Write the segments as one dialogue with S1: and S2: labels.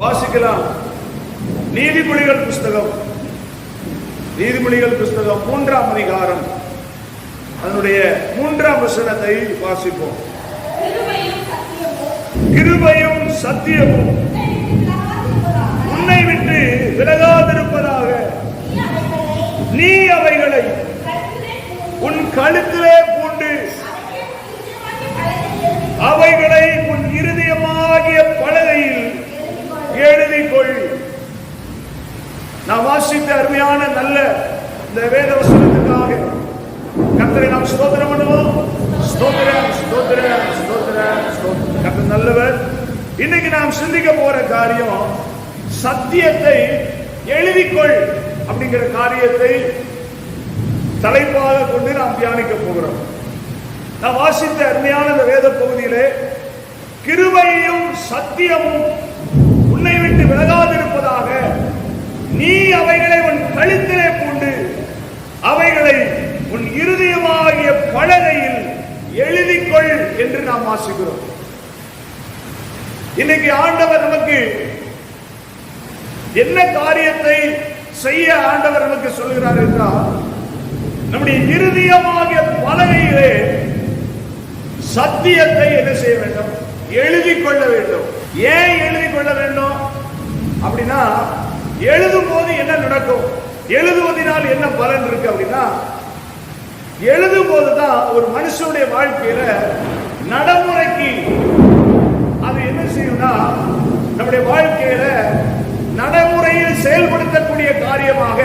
S1: வாசிக்கலாம். நீதிமொழிகள் புஸ்தகம். நீதிமொழிகள் புஸ்தகம் மூன்றாம் அதிகாரம். அதனுடைய மூன்றாம் வசனத்தை வாசிப்போம்.
S2: கிருபையும் சத்தியமும்
S1: உன்னை விட்டு விலகாதிருப்பதாக. நீ அவைகளை உன் கழுத்திலே பூண்டு. அவைகளை உன் இருதயமாகிய பலகையில் எழுதிக்கொள். நான் வாசித்த அருமையான நல்ல இந்த வேத வசனத்துக்காக கத்தரை நாம் ஸ்தோத்திரம் பண்ணுவோம். ஸ்தோத்திரம் ஸ்தோத்திரம் ஸ்தோத்திரம் ஸ்தோத்திரம். நல்லவர். இன்னைக்கு நாம் சிந்திக்க போற காரியம் சத்தியத்தை எழுதிக்கொள் அப்படிங்கிற காரியத்தை தலைப்பாக கொண்டு நாம் தியானிக்க போகிறோம். நான் வாசித்த அருமையான இந்த வேத பகுதியிலே கிருபையும் சத்தியமும் உன்னை விட்டு விலகாதிருப்பதாக நீ அவைகளை உன் கழுத்திலே பூண்டு அவைகளை உன் இருதயமாகிய பலகையில் எழுதிக்கொள் என்று நாம் வாசிக்கிறோம். இன்னைக்கு ஆண்டவர் நமக்கு என்ன காரியத்தை செய்ய ஆண்டவர் நமக்கு சொல்கிறார் என்றால் நம்முடைய இருதயமாகிய பலகையிலே சத்தியத்தை என்ன செய்ய வேண்டும்? எழுதி கொள்ள வேண்டும். ஏன் எழுதி கொள்ள வேண்டும்? அப்படின்னா எழுதும் போது என்ன நடக்கும்? எழுதுவதனால் என்ன பலன் இருக்கு அப்படின்னா எழுதும் போதுதான் ஒரு மனுஷனுடைய வாழ்க்கையில நடைமுறைக்கு அது என்ன செய்யும்னா நம்முடைய வாழ்க்கையில நடைமுறையில் செயல்படுத்தக்கூடிய காரியமாக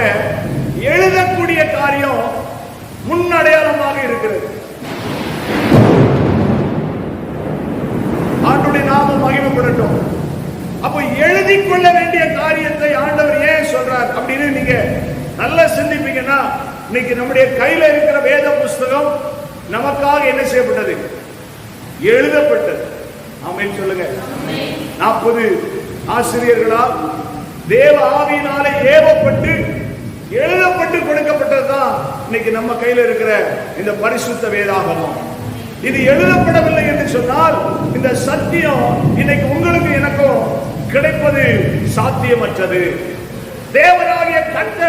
S1: எழுதக்கூடிய காரியம் முன்னடையாளமாக இருக்கிறது. ஆண்டுடைய நாமம் மகிமைப்படட்டும். அப்போ எழுதி கொள்ள வேண்டிய காரியத்தை ஆண்டவர் ஏன் சொல்றார் அப்படின்னு நீங்க நல்லா சிந்திப்பீங்கன்னா இன்னைக்கு நம்முடைய கையில இருக்கிற வேத புஸ்தகம் நமக்காக என்ன செய்யப்பட்டது? எழுதப்பட்டது. ஆமென் சொல்லுங்க. நாற்பது ஆசிரியர்களால் தேவ ஆவியினாலே ஏவப்பட்டு இன்னைக்கு நம்ம கையில் இருக்கிற இந்த பரிசுத்த வேதாகமம். இது எழுதப்படவில்லை என்று சொன்னால் இந்த சத்தியம் இன்னைக்கு உங்களுக்கு எனக்கும் கிடைப்பது சாத்தியமற்றது. தேவனாகிய கண்ட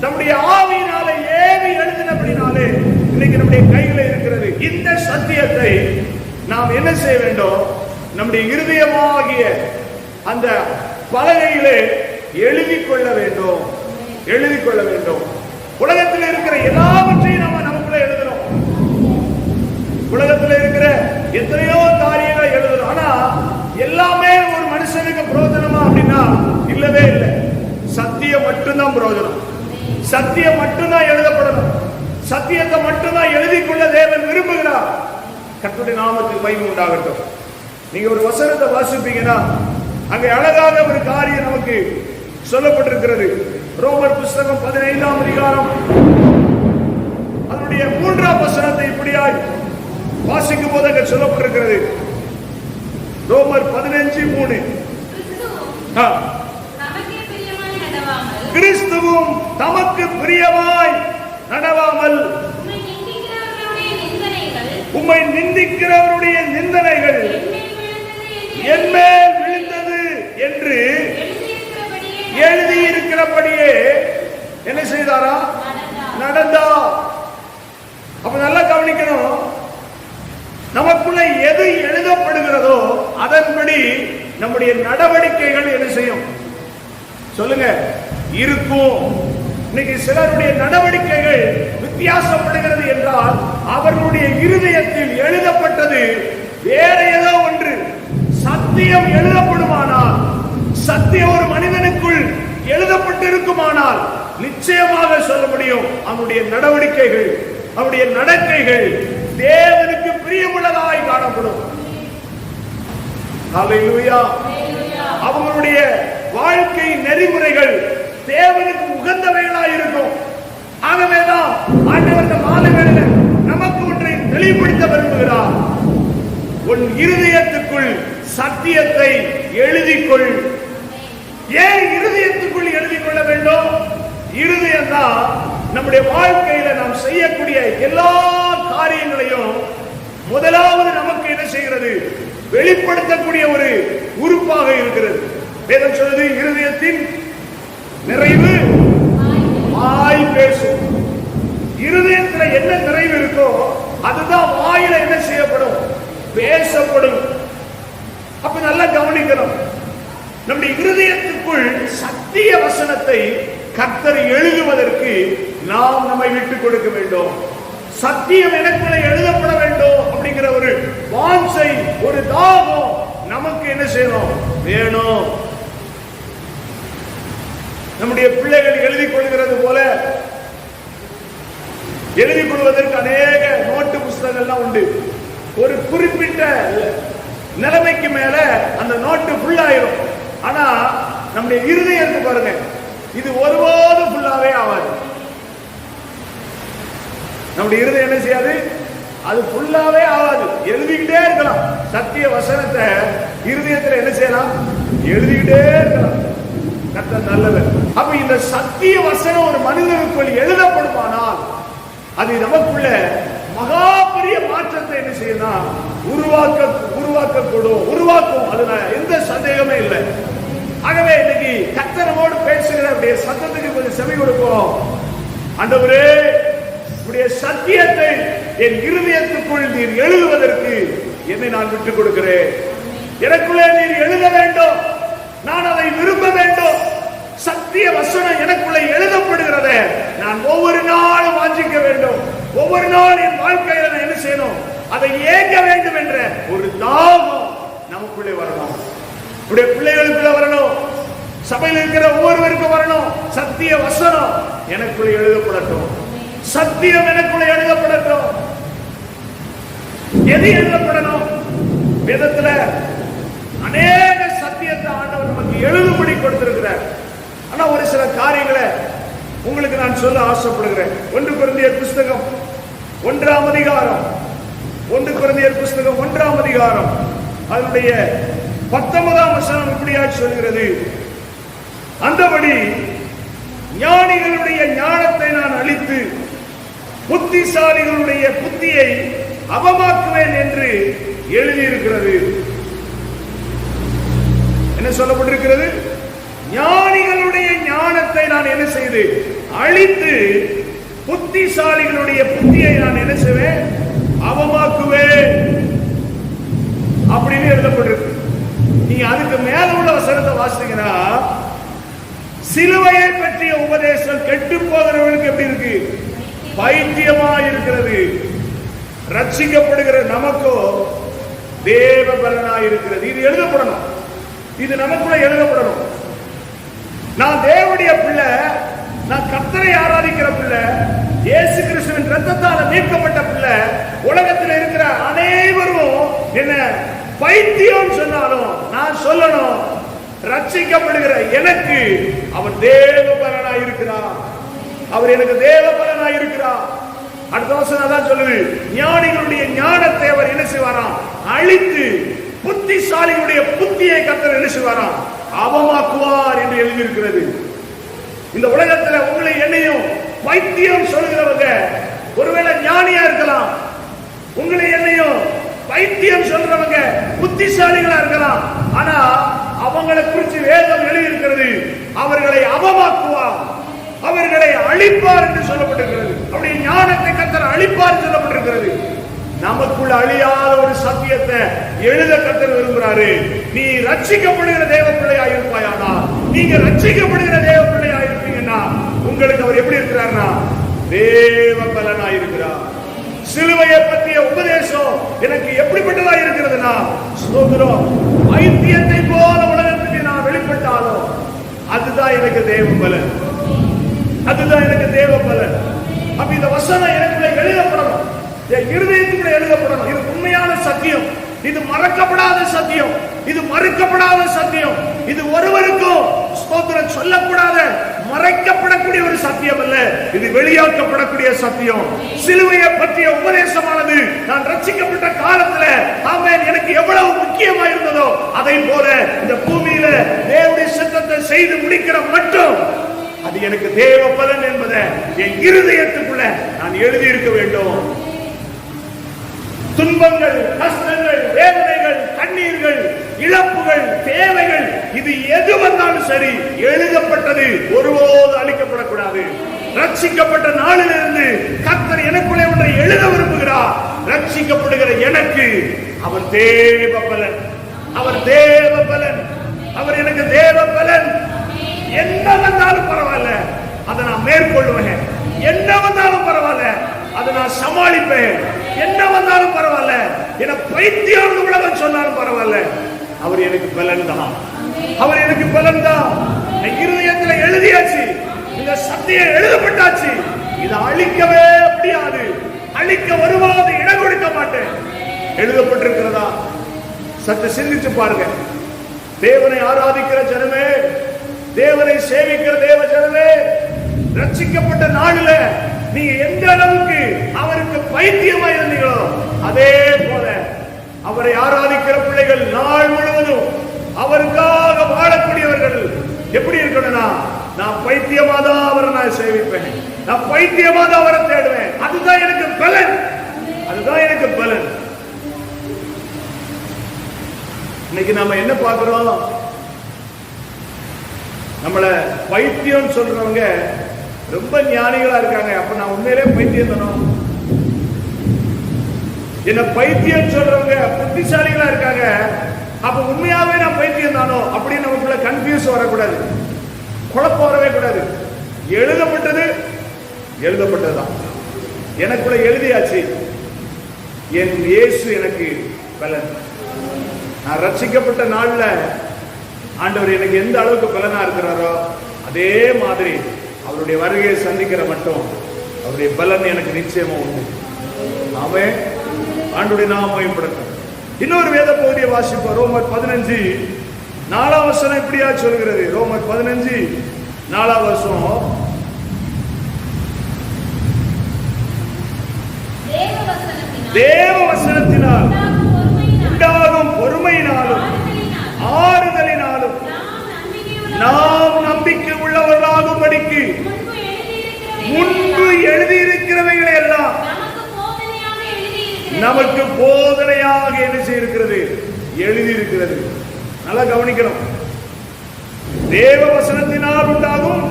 S1: நம்முடைய ஆவியினாலே ஏவி எழுதினபடினாலே இன்னைக்கு நம்முடைய கையில இருக்கிறது. இந்த சத்தியத்தை நாம் என்ன செய்ய வேண்டும்? நம்முடைய இருதயமாகிய அந்த பலகையிலே எழுதி கொள்ள வேண்டும். எழுதி கொள்ள வேண்டும். உலகத்தில் இருக்கிற எல்லாவற்றையும் நம்ம நமக்குள்ள எழுதுறோம். உலகத்தில் இருக்கிற எத்தனையோ காரியங்களை எழுதுறோம். ஆனா எல்லாமே ஒரு மனுஷனுக்கு பிரயோஜனமா அப்படின்னா இல்லவே இல்லை. சத்தியம் மட்டும்தான் புரோஜனம் சத்தியம் மட்டும்தான் எழுதப்படணும். சத்தியத்தை மட்டும்தான் எழுதிக்கொள்ள தேவன் விரும்புகிறார். கர்த்தருடைய நாமத்துக்கு மகிமை உண்டாகட்டும். நீங்க ஒரு வசனத்தை வாசிப்பீங்கன்னா அங்கே அழகாக ஒரு காரியம் நமக்கு சொல்லப்பட்டிருக்கிறது. ரோமர் புஸ்தகம் பதினைந்தாம் அதிகாரம். அதனுடைய மூன்றாம் வசனத்தை இப்படியாய் வாசிக்கும் போது அங்கே சொல்லப்பட்டிருக்கிறது. ரோமர் பதினஞ்சு மூணு.
S2: கிறிஸ்துவும்
S1: தமக்கு பிரியமாய் நடவாமல்.
S2: உம்மை
S1: நிந்திக்கிறவருடைய
S2: நிந்தனைகள்.
S1: நிந்தனைகள்
S2: என்மேல் விழுந்தது என்று எழுதி
S1: இருக்கிறபடியே என்ன செய்தாரா? நடந்தா. அப்ப நல்லா கவனிக்கணும். நமக்குள்ள எது எழுதப்படுகிறதோ அதன்படி நம்முடைய நடவடிக்கைகள் என்ன செய்யும்? சொல்லுங்க. இருக்கும். இன்னைக்கு சிலருடைய நடவடிக்கைகள் வித்தியாசப்படுகிறது என்றால் அவர்களுடைய இருதயத்தில் எழுதப்பட்டது வேற ஏதோ ஒன்று. சத்தியம் எழுதப்படுமானால் சத்தியம் ஒரு மனிதனுக்குள் எழுதப்பட்டிருக்குமானால் நிச்சயமாக சொல்ல முடியும் அவனுடைய நடவடிக்கைகள் அவனுடைய நடக்கைகள் தேவனுக்கு பிரியமுள்ளதாய் காணப்படும். அவங்களுடைய வாழ்க்கை நெறிமுறைகள் தேவனுக்கு உகந்தவைகளாய் இருக்கும். ஆகவேதான் ஆண்டவர் இந்த மாலை வேளையில நமக்கு ஒன்றை தெளிவுபடுத்த விரும்புகிறார். உன் இருதயத்துக்குள் சத்தியத்தை எழுதிக்கொள். ஏன் இருதயத்துக்குள் எழுதி கொள்ள வேண்டும்? இருதயம் தான் நம்முடைய வாழ்க்கையில நாம் செய்யக்கூடிய எல்லா காரியங்களையும் முதலாவது நமக்கு என்ன செய்கிறது? வெளிப்படுத்தக்கூடிய ஒரு உறுப்பாக இருக்கிறது. வேதம் சொல்வது இருதயத்தின் நிறைவு வாய் பேசும். இருதயத்துல என்ன நிறைவு இருக்கோ அதுதான் வாயில என்ன செய்யப்படும்? பேசப்படும். அப்ப நல்லா கவனிக்கணும். நம்முடைய இருதயத்துக்குள் சத்திய வசனத்தை கர்த்தர் எழுதுவதற்கு நாம் நம்மை விட்டுக் கொடுக்க வேண்டும். சத்தியம் எனக்குள்ள எழுதப்பட வேண்டும் அப்படிங்கிற ஒரு வாஞ்சை ஒரு தாகம் நமக்கு என்ன செய்யணும்? வேணும். நம்முடைய பிள்ளைகள் எழுதி கொள்கிறது போல எழுதி கொள்வதற்கு அநேக நோட்டு புஸ்தகங்கள்லாம் உண்டு. ஒரு குறிப்பிட்ட நிலைமைக்கு மேல அந்த நோட்டு ஃபுல் ஆயிரும். ஆனா நம்முடைய இருதயத்தை பாருங்க. இது ஒருபோதும் ஃபுல்லாவே ஆகாது. நம்முடைய இருதயம் என்ன செய்யாது? அது ஃபுல்லாவே ஆகாது. எழுதிக்கிட்டே இருக்கலாம். சத்திய வசனத்தை இருதயத்துல என்ன செய்யலாம்? எழுதிக்கிட்டே இருக்கலாம். கத்த நல்லவர். அப்ப இந்த சத்திய வசனம் ஒரு மனிதனுக்குள் எழுதப்படுமானால் அது நமக்குள்ள மகா பெரிய மாற்றத்தை என்ன செய்யலாம் உருவாக்க உருவாக்கக்கூடும் உருவாக்கும். அதுல எந்த சந்தேகமே இல்லை. ஆகவே இன்னைக்கு கத்தனமோடு பேசுகிற அப்படியே சத்தத்துக்கு கொஞ்சம் செவி கொடுப்போம். அண்டவரே உடைய சத்தியத்தை என் இருதயத்துக்குள் நீர் எழுதுவதற்கு என்னை நான் விட்டுக் கொடுக்கிறேன். எனக்குள்ளே நீர் எழுத வேண்டும். நான் அதை விரும்ப வேண்டும். சத்திய வசனம் எனக்குள்ளே எழுதப்படுகிறத நான் ஒவ்வொரு நாளும் வாஞ்சிக்க வேண்டும். ஒவ்வொரு நாள் என் வாழ்க்கையில நான் என்ன செய்யணும்? அதை ஏங்க வேண்டும் என்ற ஒரு தாகம் நமக்குள்ளே வரணும். உடைய பிள்ளைகளுக்குள்ள வரணும். சபையில் இருக்கிற ஒவ்வொருவருக்கும் வரணும். சத்திய வசனம் எனக்குள்ளே எழுதப்படட்டும். சத்தியம் எனக்குள்ளே எழுதப்படட்டும். எது எழுதப்படணும்? வேதத்துல அநேக சத்தியத்தை ஆண்டவர் நமக்கு எழுதுபடி கொடுத்திருக்கிறார். ஆனா ஒரு சில காரியங்களை உங்களுக்கு நான் சொல்ல ஆசைப்படுகிறேன். ஒன்று குழந்தையர் புஸ்தகம் ஒன்றாம் அதிகாரம். ஒன்று குழந்தையர் புஸ்தகம் ஒன்றாம் அதிகாரம். அதனுடைய பத்தொன்பதாம் வசனம் இப்படியாக சொல்கிறது. அந்தபடி ஞானிகளுடைய ஞானத்தை நான் அழித்து புத்திசாலிகளுடைய புத்தியை அவமாக்குவேன் என்று எழுதியிருக்கிறது. என்ன சொல்லப்பட்டிருக்கிறது? ஞானிகளுடைய ஞானத்தை நான் என்ன செய்து அழித்து புத்திசாலிகளுடைய புத்தியை நான் என்ன செய்வேன்? அவமாக்குவேன். அப்படின்னு எழுதப்பட்டிருக்கு. நீங்க அதுக்கு மேல உள்ள வசனத்தை வாசித்தீங்கன்னா சிலுவையை பற்றிய உபதேசம் கெட்டு போகிறவர்களுக்கு எப்படி இருக்கு? பைத்தியமா இருக்கிறது. ரட்சிக்கப்படுகிற நமக்கோ தேவ பலனா இருக்கிறது. இது எழுதப்படணும். இது நமக்குள்ள எழுதப்படணும். நான் தேவனுடைய பிள்ளை நான் கர்த்தரை ஆராதிக்கிற பிள்ளை இயேசு கிறிஸ்துவின் ரத்தத்தால் மீட்கப்பட்ட பிள்ளை உலகத்தில் இருக்கிற அனைவரும் என்ன பைத்தியம் சொன்னாலும் நான் சொல்லணும். ரட்சிக்கப்படுகிற எனக்கு அவர் தேவ பலனா இருக்கிறார். அவர் எனக்கு தேவ பலனா இருக்கிறார். அடுத்த வருஷம் தான் சொல்லுது. ஞானிகளுடைய ஞானத்தை அவர் என்ன செய்வாராம்? அழித்து புத்திசாலிகளுடைய புத்தியை கத்தர் என்ன செய்வாராம்? அவமாக்குவார் என்று எழுதியிருக்கிறது. இந்த உலகத்துல உங்களை என்னையும் வைத்தியம் சொல்கிறவங்க ஒருவேளை ஞானியா இருக்கலாம். உங்களை என்னையும் வைத்தியம் சொல்றவங்க புத்திசாலிகளா இருக்கலாம். ஆனா அவங்களை குறித்து வேதம் எழுதியிருக்கிறது அவர்களை அவமாக்குவார் அவர்களை அழிப்பார் என்று சொல்லப்பட்டிருக்கிறது. அப்படி ஞானத்தை கத்தர் அழிப்பார் என்று நமக்குள்ள அழியாத ஒரு சத்தியத்தை எழுத கத்தர் விரும்புறாரு. நீ ரட்சிக்கப்படுகிற தேவ பிள்ளையா இருப்பாயானா நீங்க ரட்சிக்கப்படுகிற தேவ பிள்ளையா இருப்பீங்கன்னா உங்களுக்கு அவர் எப்படி இருக்கிறார்னா? தேவ பலனா இருக்கிறார். சிலுவையை பற்றிய உபதேசம் எனக்கு எப்படிப்பட்டதா இருக்கிறதுனா ஸ்தோத்திரம் வைத்தியத்தை போல உலகத்துக்கு நான் வெளிப்பட்டாலும் அதுதான் எனக்கு தேவ பலன் அதுதான் எனக்கு தேவ பலன் அப்ப இந்த வசனம் எனக்குள்ள எழுதப்படணும். என் இருதயத்துக்குள்ள எழுதப்படணும் இது உண்மையான சத்தியம். இது மறக்கப்படாத சத்தியம். இது மறுக்கப்படாத சத்தியம். இது ஒருவருக்கும் ஸ்தோத்திரம் சொல்லக்கூடாத மறைக்கப்படக்கூடிய ஒரு சத்தியம் அல்ல. இது வெளியாக்கப்படக்கூடிய சத்தியம். சிலுவையை பற்றிய உபதேசமானது. நான் ரட்சிக்கப்பட்ட காலத்துல ஆமேன் எனக்கு எவ்வளவு முக்கியமா இருந்ததோ அதை போல இந்த பூமியில தேவனுடைய சித்தத்தை செய்து முடிக்கிற மட்டும் அது எனக்கு தேவ பலன் என்பதை என் இருதயத்துக்குள்ள நான் எழுதி இருக்க வேண்டும். துன்பங்கள் கஷ்டங்கள் வேதனைகள் கண்ணீர்கள் இழப்புகள் தேவைகள் இது எது வந்தாலும் சரி எழுதப்பட்டது ஒருபோது அளிக்கப்படக்கூடாது ரட்சிக்கப்பட்ட நாளிலிருந்து கத்தர் எனக்குள்ளே ஒன்றை எழுத விரும்புகிறார். ரட்சிக்கப்படுகிற எனக்கு அவர் தேவ பலன். அவர் தேவ பலன். அவர் எனக்கு தேவ பலன். என்ன வந்தாலும் பரவாயில்ல. அதை நான் மேற்கொள்வேன் என்ன வந்தாலும் பரவாயில்ல. அதை நான் சமாளிப்பேன். என்ன வந்தாலும் பரவாயில்ல. என பைத்தியம் உலகம் சொன்னாலும் பரவாயில்ல. அவர் எனக்கு பலன் தான் அவர் எனக்கு பலன் தான் இருதயத்துல எழுதியாச்சு. இந்த சத்தியம் எழுதப்பட்டாச்சு. இதை அழிக்கவே முடியாது. அழிக்க வருவாது. இடம் கொடுக்க மாட்டேன். எழுதப்பட்டிருக்கிறதா? சற்று சிந்திச்சு பாருங்க. தேவனை ஆராதிக்கிற ஜனமே தேவனை சேவிக்கிற தேவ ஜனமே ரட்சிக்கப்பட்ட நாளில் நீங்க எந்த அளவுக்கு அவருக்கு பைத்தியமா இருந்தீங்களோ அதே போல அவரை ஆராதிக்கிற பிள்ளைகள் நாள் முழுவதும் அவருக்காக வாழக்கூடியவர்கள் எப்படி இருக்கணும்னா நான் பைத்தியமா தான் அவரை நான் சேவிப்பேன். நான் பைத்தியமா தான் அவரை தேடுவேன். அதுதான் எனக்கு பலன். அதுதான் எனக்கு பலன். இன்னைக்கு நாம என்ன பார்க்கிறோம்? நம்மள பைத்தியம் சொல்றவங்க ரொம்ப ஞானிகளா இருக்காங்க. அப்ப நான் உண்மையிலே பைத்தியம் தானோ? என்ன பைத்தியம் சொல்றவங்க புத்திசாலிகளா இருக்காங்க. அப்ப உண்மையாவே நான் பைத்தியம் தானோ? அப்படின்னு நமக்குள்ள கன்ஃபியூஸ் வரக்கூடாது. குழப்பம் வரவே கூடாது. எழுதப்பட்டது எழுதப்பட்டதுதான். எனக்குள்ள எழுதியாச்சு. என் இயேசு எனக்கு பலன். நான் ரட்சிக்கப்பட்ட நாள்ல ஆண்டவர் எனக்கு எந்த அளவுக்கு பலனா இருக்கிறாரோ அதே மாதிரி அவருடைய வருகையை சந்திக்கிற மட்டும் அவருடைய பலன் எனக்கு நிச்சயமா உண்டு. நாமே ஆண்டுடைய நாம மேம்படுத்தும் இன்னொரு வேத பகுதியை வாசிப்போம். ரோமர் பதினஞ்சு நாலாம் வசனம் இப்படியா சொல்கிறது? ரோமர் பதினஞ்சு நாலாம் வருஷம்
S2: தேவ வசனத்தினால் உண்டாகும் பொறுமையினால்,
S1: உண்டாகும் பொறுமையினாலும்
S2: ஆறுதலினால்,
S1: ஆறுதலினாலும்
S2: நாம் நம்பிக்கை
S1: நாம் நம்பிக்கை உள்ளவர்களாகும்படிக்கு
S2: முன்பு எழுதியிருக்கிறவைகளை
S1: எல்லாம்
S2: நமக்கு போதனையாக
S1: என்ன செய்திருக்கிறது? எழுதியிருக்கிறது. நல்லா கவனிக்கணும். தேவ வசனத்தினால் உண்டாகும்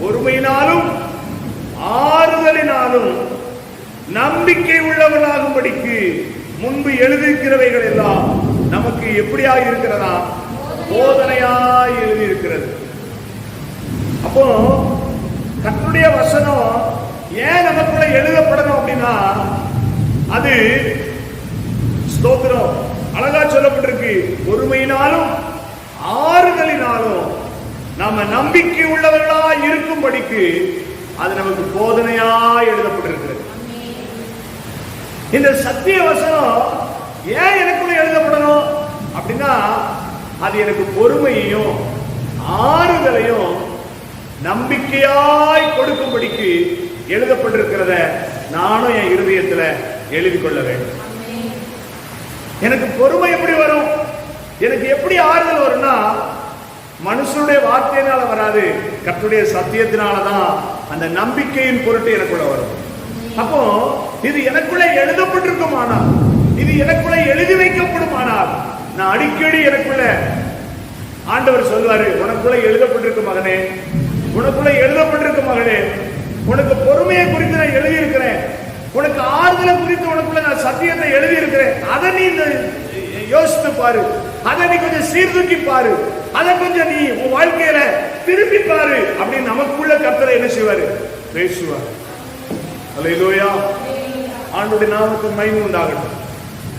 S1: பொறுமையினாலும் ஆறுதலினாலும் நம்பிக்கை உள்ளவர்களாகும்படிக்கு முன்பு எழுதியிருக்கிறவைகள் எல்லாம் நமக்கு எப்படியாக இருக்கிறதா? போதனையாய் எழுதியிருக்கிறது. அப்போ கர்த்தருடைய வசனம் ஏன் நமக்குள்ள எழுதப்படணும் அப்படின்னா அது ஸ்தோத்திரம். அழகா சொல்லப்பட்டிருக்கு. பொறுமையினாலும் ஆறுதலினாலும் நாம நம்பிக்கை உள்ளவர்களா இருக்கும்படிக்கு அது நமக்கு போதனையா எழுதப்பட்டிருக்கிறது. இந்த சத்திய வசனம் ஏன் எனக்குள்ள எழுதப்படணும் அப்படின்னா அது எனக்கு பொறுமையையும் ஆறுதலையும் நம்பிக்கையாய் கொடுக்கும்படிக்கு எழுதப்பட்டிருக்கிறத நானும் என் இருதயத்துல எழுதி கொள்ள வேண்டும். எனக்கு பொறுமை எப்படி வரும்? எனக்கு எப்படி ஆறுதல் வரும்னா மனுஷனுடைய வார்த்தையினால வராது கற்றுடைய சத்தியத்தினால தான் அந்த நம்பிக்கையின் பொருட்டு எனக்குள்ள வரும். அப்போ இது எனக்குள்ள எழுதப்பட்டிருக்குமானால் இது எனக்குள்ள எழுதி வைக்கப்படுமானால் நான் அடிக்கடி எனக்குள்ள ஆண்டவர் சொல்வாரு உனக்குள்ள எழுதப்பட்டிருக்கு மகனே உனக்குள்ள எழுதப்பட்டிருக்கு மகளே. உனக்கு பொறுமையை குறித்து நான் எழுதியிருக்கிறேன். உனக்கு ஆறுதலை குறித்து உனக்குள்ள நான் சத்தியத்தை எழுதியிருக்கிறேன். அதை நீ இந்த யோசித்து பாரு. அதை நீ கொஞ்சம் சீர்தூக்கி பாரு. அதை கொஞ்சம் நீ உன் வாழ்க்கையில திருப்பி பாரு அப்படின்னு நமக்குள்ள கர்த்தரை என்ன செய்வாரு? பேசுவார். அலையிலோயா ஆண்டுடைய நாமக்கு மகிமை உண்டாகட்டும்.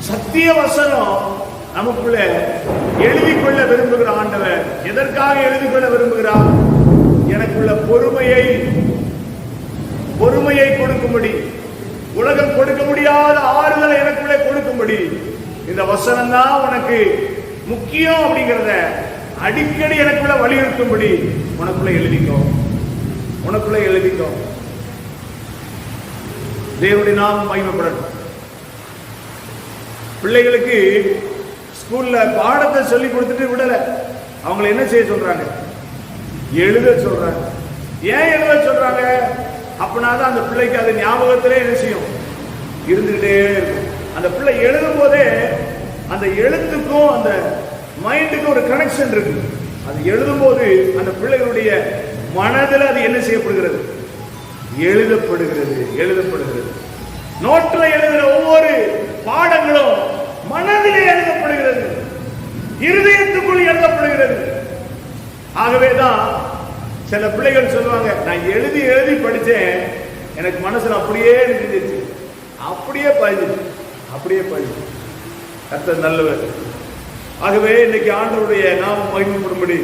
S1: சத்திய வசனம் நமக்குள்ள எழுதி கொள்ள விரும்புகிற ஆண்டவர் எதற்காக எழுதி கொள்ள விரும்புகிறார்? எனக்குள்ள பொறுமையை பொறுமையை கொடுக்கும்படி உலகம் கொடுக்க முடியாத ஆறுதலை எனக்குள்ளே கொடுக்கும்படி இந்த வசனம் தான் உனக்கு முக்கியம் அப்படிங்கிறத அடிக்கடி எனக்குள்ள வலியுறுத்தும்படி உனக்குள்ள எழுதிக்கோ. உனக்குள்ள எழுதிக்கோ. தேவனுடைய நாம் மகிமைப்படணும் பிள்ளைகளுக்கு ஸ்கூல்ல பாடத்தை சொல்லி கொடுத்துட்டு விடல. அவங்களை என்ன செய்ய சொல்றாங்க? எழுத சொல்றாங்க. ஏன் எழுத சொல்றாங்க? அப்படின்னா தான் அந்த பிள்ளைக்கு அது ஞாபகத்திலே என்ன செய்யும்? இருந்துகிட்டே இருக்கும். அந்த பிள்ளை எழுதும் போதே அந்த எழுத்துக்கும் அந்த மைண்டுக்கும் ஒரு கனெக்ஷன் இருக்கு. அது எழுதும் போது அந்த பிள்ளைகளுடைய மனதில் அது என்ன செய்யப்படுகிறது? எழுதப்படுகிறது எழுதப்படுகிறது. நோட்டில் எழுதுகிற ஒவ்வொரு பாடங்களும் மனதிலே எழுதப்படுகிறது. இருதயத்துக்குள் எழுதப்படுகிறது. ஆகவேதான் சில பிள்ளைகள் சொல்லுவாங்க நான் எழுதி எழுதி படித்தேன் எனக்கு மனசில் அப்படியே இருந்துச்சு. அப்படியே பதிஞ்சு அப்படியே பதிஞ்சு கத்தர் நல்லவர். ஆகவே இன்னைக்கு ஆண்டவருடைய நாம மகிமைப்படும்படி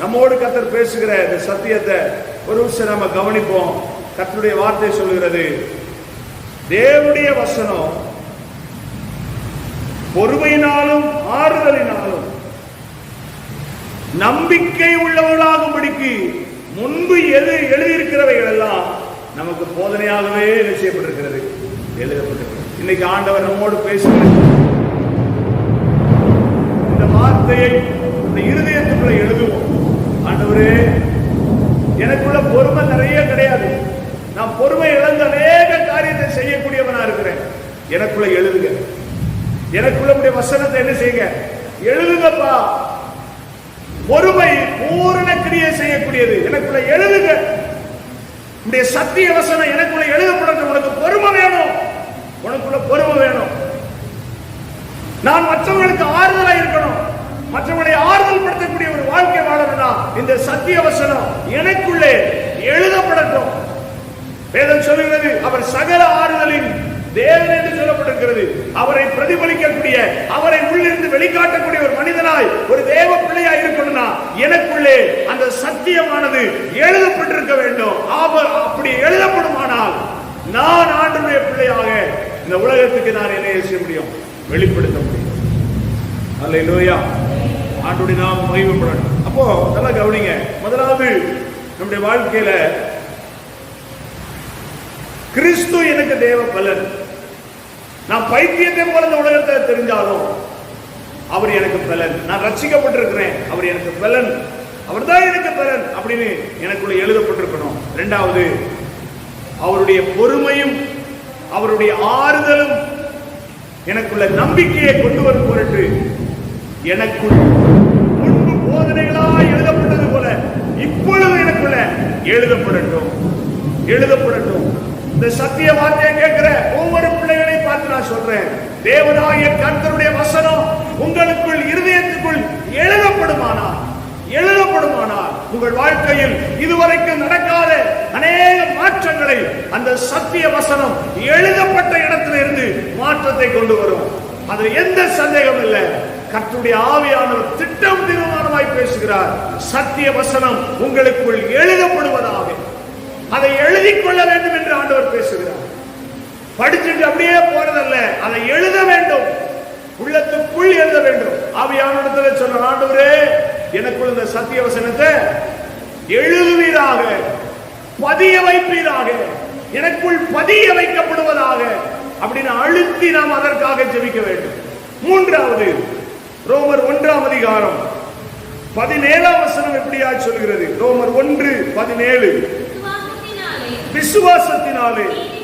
S1: நம்மோடு கத்தர் பேசுகிற இந்த சத்தியத்தை ஒரு நிமிஷம் நம்ம கவனிப்போம். கத்தருடைய வார்த்தை சொல்லுகிறது தேவனுடைய வசனம் பொறுமையினாலும் ஆறுதலினாலும் நம்பிக்கை உள்ளவர்களாகும்படிக்கு முன்பு எது எழுதியிருக்கிறவைகள் எல்லாம் நமக்கு போதனையாகவே என்ன செய்யப்பட்டிருக்கிறது. எழுதப்பட்டிருக்கிறது. இன்னைக்கு ஆண்டவர் நம்மோடு பேசுகிறது இந்த வார்த்தையை இந்த இருதயத்துக்குள்ள எழுதுவோம். ஆண்டவரே எனக்குள்ள பொறுமை நிறைய கிடையாது. நான் பொறுமை இழந்த அநேக காரியத்தை செய்யக்கூடியவனா இருக்கிறேன். எனக்குள்ள எழுதுங்க. எனக்குள்ள வசனத்தை என்ன செய்யுங்க? எழுதுங்கப்பா. பொறுமை பூரண கிரியை செய்யக்கூடியது. எனக்குள்ள எழுதுங்க. உடைய சத்திய வசனம் எனக்குள்ள எழுதப்படணும் உனக்கு பொறுமை வேணும். உனக்குள்ள பொறுமை வேணும். நான் மற்றவர்களுக்கு ஆறுதலா இருக்கணும். மற்றவர்களை ஆறுதல் படுத்தக்கூடிய ஒரு வாழ்க்கை வாழணும்னா இந்த சத்திய வசனம் எனக்குள்ளே எழுதப்படட்டும். வேதம் சொல்லுகிறது அவர் சகல ஆறுதலின் தேவன் என்று சொல்லப்பட்டிருக்கிறது. அவரை பிரதிபலிக்கக்கூடிய அவரை உள்ளிருந்து வெளிக்காட்டக்கூடிய ஒரு மனிதனாய் ஒரு தேவ பிள்ளையாய் இருக்கணும்னா எனக்குள்ளே அந்த சத்தியமானது எழுதப்பட்டிருக்க வேண்டும். அவர் அப்படி எழுதப்படுமானால் நான் ஆண்டுடைய பிள்ளையாக இந்த உலகத்துக்கு நான் என்ன செய்ய முடியும்? வெளிப்படுத்த முடியும். அல்ல இல்லையா ஆண்டுடைய நாம் மகிமைப்படணும். அப்போ நல்லா கவனிங்க. முதலாவது நம்முடைய வாழ்க்கையில கிறிஸ்து எனக்கு தேவ பலன். நான் பைத்தியத்தை போல இந்த உலகத்தை தெரிஞ்சாலும் அவர் எனக்கு பலன். நான் ரசிக்கப்பட்டிருக்கிறேன். அவர் எனக்கு பலன். அவர் தான் எனக்கு பலன் அப்படின்னு எனக்குள்ள எழுதப்பட்டிருக்கணும். ரெண்டாவது அவருடைய பொறுமையும் அவருடைய ஆறுதலும் எனக்குள்ள நம்பிக்கையை கொண்டு வரும் பொருட்டு எனக்குள் முன்பு போதனைகளாய் எழுதப்பட்டது போல இப்பொழுது எனக்குள்ள எழுதப்படட்டும். எழுதப்படட்டும். இந்த சத்திய வார்த்தையை கேட்கிற ஒவ்வொரு நான் சொல்றேன். தேவனாய கர்த்தருடைய வசனம் உங்களுக்குள் இருதயத்துக்குள் எழுதப்படுமானால் எழுதப்படுமானால் உங்கள் வாழ்க்கையில் இதுவரைக்கும் நடக்காத அநேக மாற்றங்களை அந்த சத்திய வசனம் எழுதப்பட்ட இடத்துல இருந்து மாற்றத்தை கொண்டு வரும். அது எந்த சந்தேகம் இல்லை. கர்த்தருடைய ஆவியானவர் திட்டம் தீர்மானமாய் பேசுகிறார். சத்திய வசனம் உங்களுக்குள் எழுதப்படுவதாக. அதை எழுதிக் கொள்ள வேண்டும் என்று ஆண்டவர் பேசுகிறார். படிச்சுட்டு அப்படியே போறதல்ல அதை எழுத வேண்டும். உள்ளத்துக்குள் எழுத வேண்டும். ஆவியானவரிடத்தில் சொன்ன ஆண்டவரே எனக்குள் இந்த சத்திய வசனத்தை எழுதுவீராக பதிய வைப்பீராக எனக்குள் பதிய வைக்கப்படுவதாக அப்படின்னு அழுத்தி நாம் அதற்காக ஜெபிக்க வேண்டும். மூன்றாவது ரோமர் ஒன்றாம் அதிகாரம் பதினேழாம் வசனம் எப்படியா சொல்கிறது? ரோமர் ஒன்று பதினேழு.
S2: விசுவாசத்தினாலே.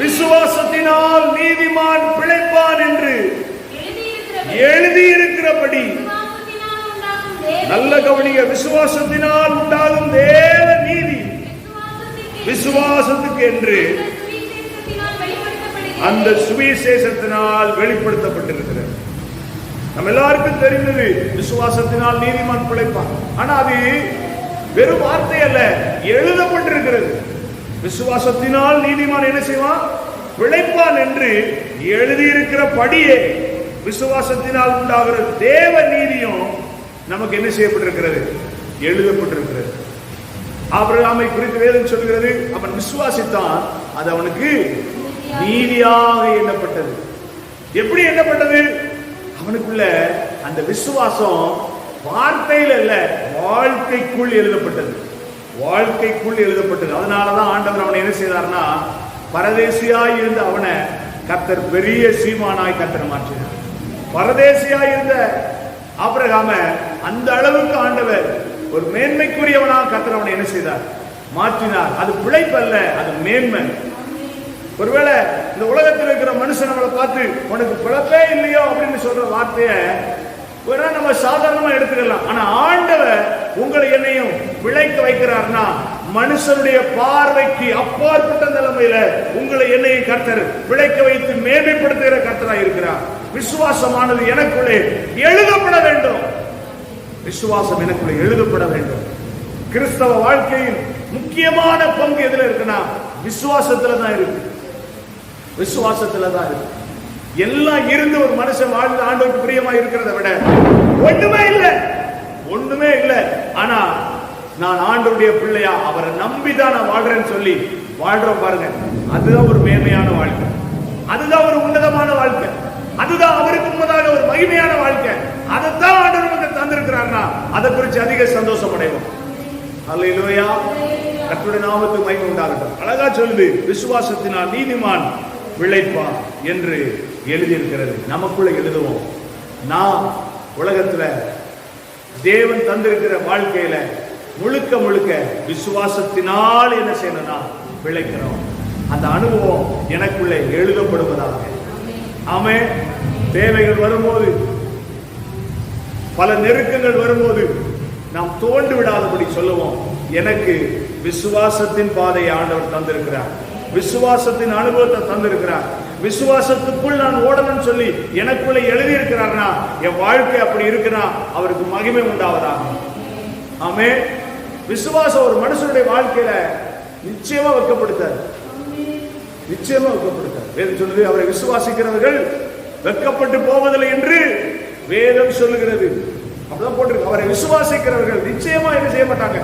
S1: விசுவாசத்தினாலே
S2: நீதிமான் பிழைப்பான் என்று எழுதியிருக்கிறபடி
S1: நல்ல கவனிங்க விசுவாசத்தினால் உண்டாகும் தேவ நீதி. விசுவாசத்துக்கு என்று
S2: அந்த சுவிசேஷத்தினால்
S1: வெளிப்படுத்தப்பட்டிருக்கிறது. நம்ம எல்லாருக்கும் தெரிந்தது விசுவாசத்தினால் நீதிமான் பிழைப்பான். ஆனா அது வெறும் வார்த்தை அல்ல எழுதப்பட்டிருக்கிறது. விசுவாசத்தினால் நீதிமான் என்ன செய்வான்? பிழைப்பான் என்று எழுதியிருக்கிற படியே விசுவாசத்தினால் உண்டாகிற தேவ நீதியும் நமக்கு என்ன செய்யப்பட்டிருக்கிறது? எழுதப்பட்டிருக்கிறது. ஆபிரகாமை குறித்து வேதம் சொல்கிறது அவன் விசுவாசித்தான் அது அவனுக்கு நீதியாக எண்ணப்பட்டது. எப்படி எண்ணப்பட்டது? அவனுக்குள்ள அந்த விசுவாசம் வார்த்தையில் அல்ல வாழ்க்கைக்குள் எழுதப்பட்டது. வாழ்க்கைக்குள் எழுதப்பட்டது. அதனாலதான் ஆண்டவர் அவனை என்ன செய்தார்னா பரதேசியாய் இருந்த அவனை கத்தர் பெரிய சீமானாய் கத்தர் மாற்றினார். பரதேசியாய் இருந்த ஆபிரகாம அந்த அளவுக்கு ஆண்டவர் ஒரு மேன்மைக்குரியவனாக கத்தர் அவனை என்ன செய்தார்? மாற்றினார். அது பிழைப்பல்ல அது மேன்மை. ஒருவேளை இந்த உலகத்தில் இருக்கிற மனுஷன் நம்மளை பார்த்து உனக்கு பிழப்பே இல்லையோ? அப்படின்னு சொல்ற வார்த்தையை வேணா நம்ம சாதாரணமா எடுத்துக்கலாம். ஆனா ஆண்டவர் உங்களை என்னையும் பிழைக்க வைக்கிறார்னா மனுஷனுடைய பார்வைக்கு அப்பாற்பட்ட நிலைமையில உங்களை என்னையும் கர்த்தர் பிழைக்க வைத்து மேன்மைப்படுத்துகிற கர்த்தரா இருக்கிறார். விசுவாசமானது எனக்குள்ளே எழுதப்பட வேண்டும். விசுவாசம் எனக்குள்ளே எழுதப்பட வேண்டும். கிறிஸ்தவ வாழ்க்கையின் முக்கியமான பங்கு எதுல இருக்குன்னா விசுவாசத்துல தான் இருக்கு. விசுவாசத்துல தான் இருக்கு. எல்லாம் இருந்து ஒரு மனுஷன் வாழ்ந்து ஆண்டவருக்கு பிரியமா இருக்கிறத விட ஒண்ணுமே இல்லை. ஒண்ணுமே இல்லை. ஆனா நான் ஆண்டவருடைய பிள்ளையா அவரை நம்பி தான் நான் வாழ்றேன்னு சொல்லி வாழ்றோம் பாருங்க. அதுதான் ஒரு மேன்மையான வாழ்க்கை. அதுதான் ஒரு உன்னதமான வாழ்க்கை. அதுதான் அவருக்கு முன்னதாக ஒரு மகிமையான வாழ்க்கை. அதைத்தான் ஆண்டவர் நமக்கு தந்திருக்கிறார்னா அதை குறித்து அதிக சந்தோஷம் அடைவோம். அல்லேலூயா கற்றுடைய நாமத்துக்கு மகிமை உண்டாகட்டும். அழகா சொல்லுது விசுவாசத்தினால் நீதிமான் விளைப்பான் என்று எழுதியிருக்கிறது. நமக்குள்ள எழுதுவோம். நாம் உலகத்துல தேவன் தந்திருக்கிற வாழ்க்கையில முழுக்க முழுக்க விசுவாசத்தினால் என்ன செய்யணும்னா பிழைக்கிறோம் அந்த அனுபவம் எனக்குள்ளே எழுதப்படுவதாக. ஆமே தேவைகள் வரும்போது பல நெருக்கங்கள் வரும்போது நாம் தோண்டு விடாதபடி சொல்லுவோம். எனக்கு விசுவாசத்தின் பாதையை ஆண்டவர் தந்திருக்கிறார். விசுவாசத்தின் அனுபவத்தை தந்திருக்கிறார். விசுவாசத்துக்குள் நான் ஓடணும்னு சொல்லி எனக்குள்ள எழுதி இருக்கிறார்னா என் வாழ்க்கை அப்படி இருக்குன்னா அவருக்கு மகிமை உண்டாவதாக. ஆமே. விசுவாசம் ஒரு மனுஷனுடைய வாழ்க்கையில நிச்சயமா வைக்கப்படுத்தார் நிச்சயமா வெட்கப்படுத்தார் வேதம் சொல்லுது அவரை விசுவாசிக்கிறவர்கள் வெட்கப்பட்டு போவதில்லை என்று வேதம் சொல்லுகிறது. அப்படிதான் போட்டிருக்கு. அவரை விசுவாசிக்கிறவர்கள் நிச்சயமா என்ன செய்ய மாட்டாங்க?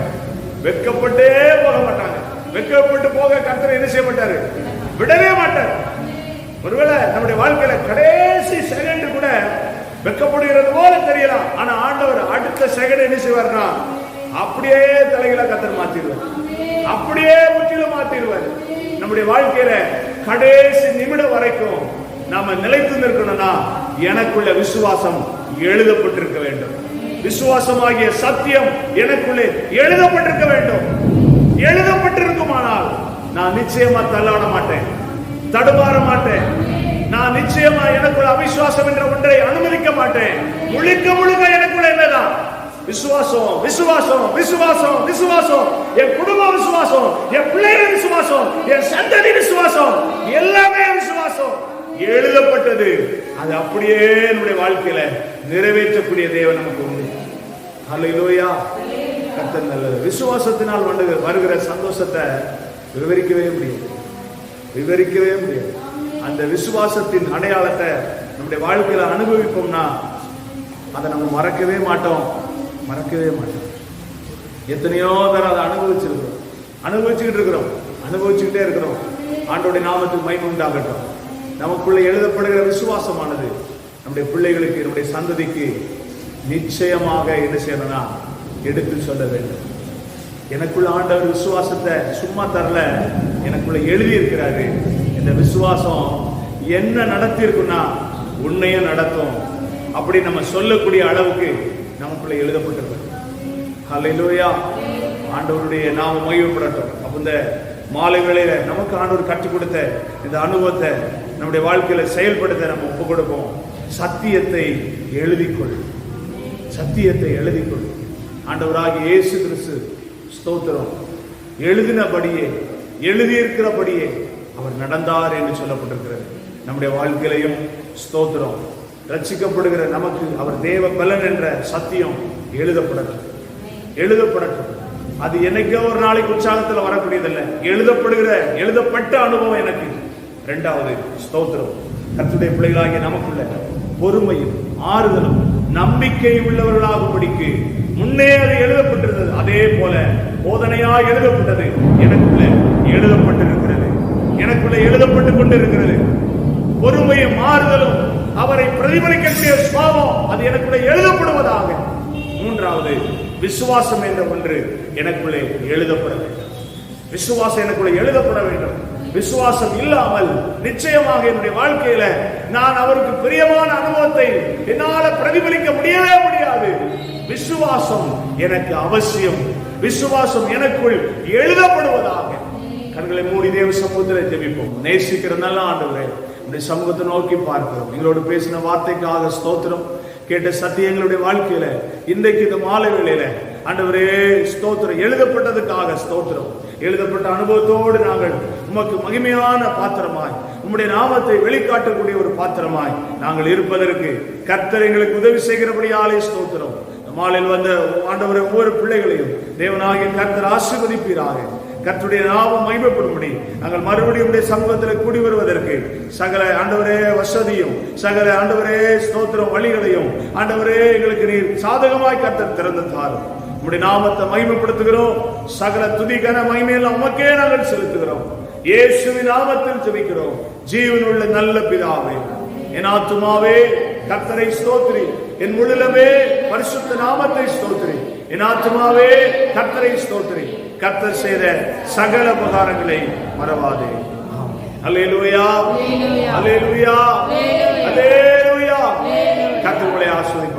S1: வெட்கப்பட்டே போக மாட்டாங்க. வெட்கப்பட்டு போக கர்த்தர் என்ன செய்ய மாட்டாரு? விடவே மாட்டார். ஒருவேளை நம்முடைய வாழ்க்கையில கடைசி செகண்ட் கூட வெக்கப்படுகிறது போல தெரியலாம். ஆனா ஆண்டவர் அடுத்த செகண்ட் என்ன செய்வார்னா அப்படியே தலைகளை கத்தர் மாத்திடுவார். அப்படியே முற்றிலும் மாத்திடுவார். நம்முடைய வாழ்க்கையில கடைசி நிமிடம் வரைக்கும் நாம நிலைத்து நிற்கணும்னா எனக்குள்ள விசுவாசம் எழுதப்பட்டிருக்க வேண்டும். விசுவாசமாகிய சத்தியம் எனக்குள்ளே எழுதப்பட்டிருக்க வேண்டும். எழுதப்பட்டிருக்குமானால் நான் நிச்சயமா தள்ளாட மாட்டேன். தடுமாற மாட்டேன். நான் நிச்சயமா எனக்குள்ள அவிசுவாசம் என்ற ஒன்றை அனுமதிக்க மாட்டேன். முழுக்க முழுக்க எனக்குள்ள என்னதான் விசுவாசம் விசுவாசம் விசுவாசம் விசுவாசம். என் குடும்ப விசுவாசம் என் பிள்ளைகள் விசுவாசம் என் சந்ததி விசுவாசம். எல்லாமே விசுவாசம். எழுதப்பட்டது. அது அப்படியே நம்முடைய வாழ்க்கையில நிறைவேற்றக்கூடிய தேவன் நமக்கு உண்டு. அல்லையிலோயா கத்த நல்லது. விசுவாசத்தினால் வருகிற சந்தோஷத்தை விவரிக்கவே முடியும் விவரிக்கவே முடியாது. அந்த விசுவாசத்தின் அடையாளத்தை நம்முடைய வாழ்க்கையில அனுபவிப்போம்னா அதை நம்ம மறக்கவே மாட்டோம். மறக்கவே மாட்டோம். எத்தனையோ பேர் அதை அனுபவிச்சிருக்கிறோம். அனுபவிச்சுக்கிட்டு இருக்கிறோம். அனுபவிச்சுக்கிட்டே இருக்கிறோம். ஆண்டோடைய நாமத்துக்கு மயம் உண்டாகட்டும். நமக்குள்ள எழுதப்படுகிற விசுவாசமானது நம்முடைய பிள்ளைகளுக்கு நம்முடைய சந்ததிக்கு நிச்சயமாக என்ன செய்யணும்னா எடுத்து சொல்ல வேண்டும். எனக்குள்ள ஆண்டவர் விசுவாசத்தை சும்மா தரல. எனக்குள்ள எழுதி இருக்கிறாரு இந்த விசுவாசம் என்ன நடத்திருக்குன்னா உன்னையும் நடத்தும். அப்படி நம்ம சொல்லக்கூடிய அளவுக்கு நமக்குள்ள எழுதப்பட்டிருக்கு ஹalleluya. ஆண்டவருடைய நாம மகிழ்வுபடட்டும் அப்ப இந்த மாலை வேளையில நமக்கு ஆண்டவர் கற்றுக் கொடுத்த இந்த அனுபவத்தை நம்முடைய வாழ்க்கையில செயல்படுத்த நம்ம ஒப்பு கொடுப்போம். சத்தியத்தை எழுதிக்கொள். சத்தியத்தை எழுதிக்கொள். ஆண்டவராக இயேசு கிறிஸ்து ஸ்தோத்திரம். எழுதினபடியே எழுதியிருக்கிறபடியே அவர் நடந்தார் என்று சொல்லப்பட்டிருக்கிறது. நம்முடைய வாழ்க்கையிலையும் ஸ்தோத்திரம். ரட்சிக்கப்படுகிற நமக்கு அவர் தேவ பலன் என்ற சத்தியம் எழுதப்படட்டும். எழுதப்படட்டும். அது என்னைக்கோ ஒரு நாளைக்கு உற்சாகத்தில் வரக்கூடியதல்ல. எழுதப்படுகிற எழுதப்பட்ட அனுபவம் எனக்கு. ரெண்டாவது ஸ்தோத்திரம். கத்துடைய பிள்ளைகளாகிய நமக்குள்ள பொறுமையும் ஆறுதலும் நம்பிக்கை உள்ளவர்களாகும்படிக்கு முன்னே அது எழுதப்பட்டிருந்தது. அதே போல போதனையாக எழுதப்பட்டது. எனக்குள்ள எழுதப்பட்டிருக்கிறது. எனக்குள்ள எழுதப்பட்டு கொண்டிருக்கிறது. பொறுமையும் மாறுதலும் அவரை பிரதிபலிக்கக்கூடிய சுவாபம் அது எனக்குள்ள எழுதப்படுவதாக. மூன்றாவது விசுவாசம் என்ற ஒன்று எனக்குள்ளே எழுதப்பட வேண்டும். விசுவாசம் எனக்குள்ளே எழுதப்பட வேண்டும். விசுவாசம் இல்லாமல் நிச்சயமாக என்னுடைய வாழ்க்கையில நான் அவருக்கு பிரியமான அனுபவத்தை என்னால பிரதிபலிக்க முடியவே முடியாது. விசுவாசம் எனக்கு அவசியம். விசுவாசம் எனக்குள் எழுதப்படுவதாக. கண்களை மூடி தேவ சமூகத்தில் ஜெபிப்போம். நேசிக்கிற நல்ல ஆண்டுகளே இந்த சமூகத்தை நோக்கி பார்க்கிறோம். எங்களோடு பேசின வார்த்தைக்காக ஸ்தோத்திரம். கேட்ட சத்தியங்களுடைய வாழ்க்கையில இன்றைக்கு இந்த மாலை வேளையில ஆண்டவரே ஸ்தோத்திரம். எழுதப்பட்டதுக்காக ஸ்தோத்திரம். எழுதப்பட்ட அனுபவத்தோடு நாங்கள் உமக்கு மகிமையான பாத்திரமாய் உம்முடைய நாமத்தை வெளிக்காட்டக்கூடிய ஒரு பாத்திரமாய் நாங்கள் இருப்பதற்கு கர்த்தர் எங்களுக்கு உதவி செய்கிறபடியாலே ஸ்தோத்திரம். இந்த வந்த ஆண்டவர் ஒவ்வொரு பிள்ளைகளையும் தேவனாகிய கர்த்தர் ஆசிர்வதிப்பீராக. கர்த்தருடைய நாமம் மகிமைப்படும்படி நாங்கள் மறுபடியும் உடைய சமூகத்தில் கூடி வருவதற்கு சகல ஆண்டவரே வசதியும் சகல ஆண்டவரே ஸ்தோத்திரம் வழிகளையும் ஆண்டவரே எங்களுக்கு நீர் சாதகமாய் கர்த்தர் திறந்து தாரும். உங்களுடைய நாமத்தை மகிமைப்படுத்துகிறோம். சகல துதிகன மகிமையெல்லாம் உமக்கே நாங்கள் செலுத்துகிறோம். இயேசுவின் நாமத்தில் ஜெபிக்கிறோம். ஜீவனுள்ள நல்ல பிதாவே என் ஆத்துமாவே கத்தரை ஸ்தோத்ரி என் முழுலமே பரிசுத்த நாமத்தை ஸ்தோத்ரி என் ஆத்துமாவே கத்தரை ஸ்தோத்ரி கத்தர் செய்த சகல உபகாரங்களை மறவாதே. அலேலுயா அலேலுயா அலேலுயா கத்தர் உங்களை ஆசிரியர்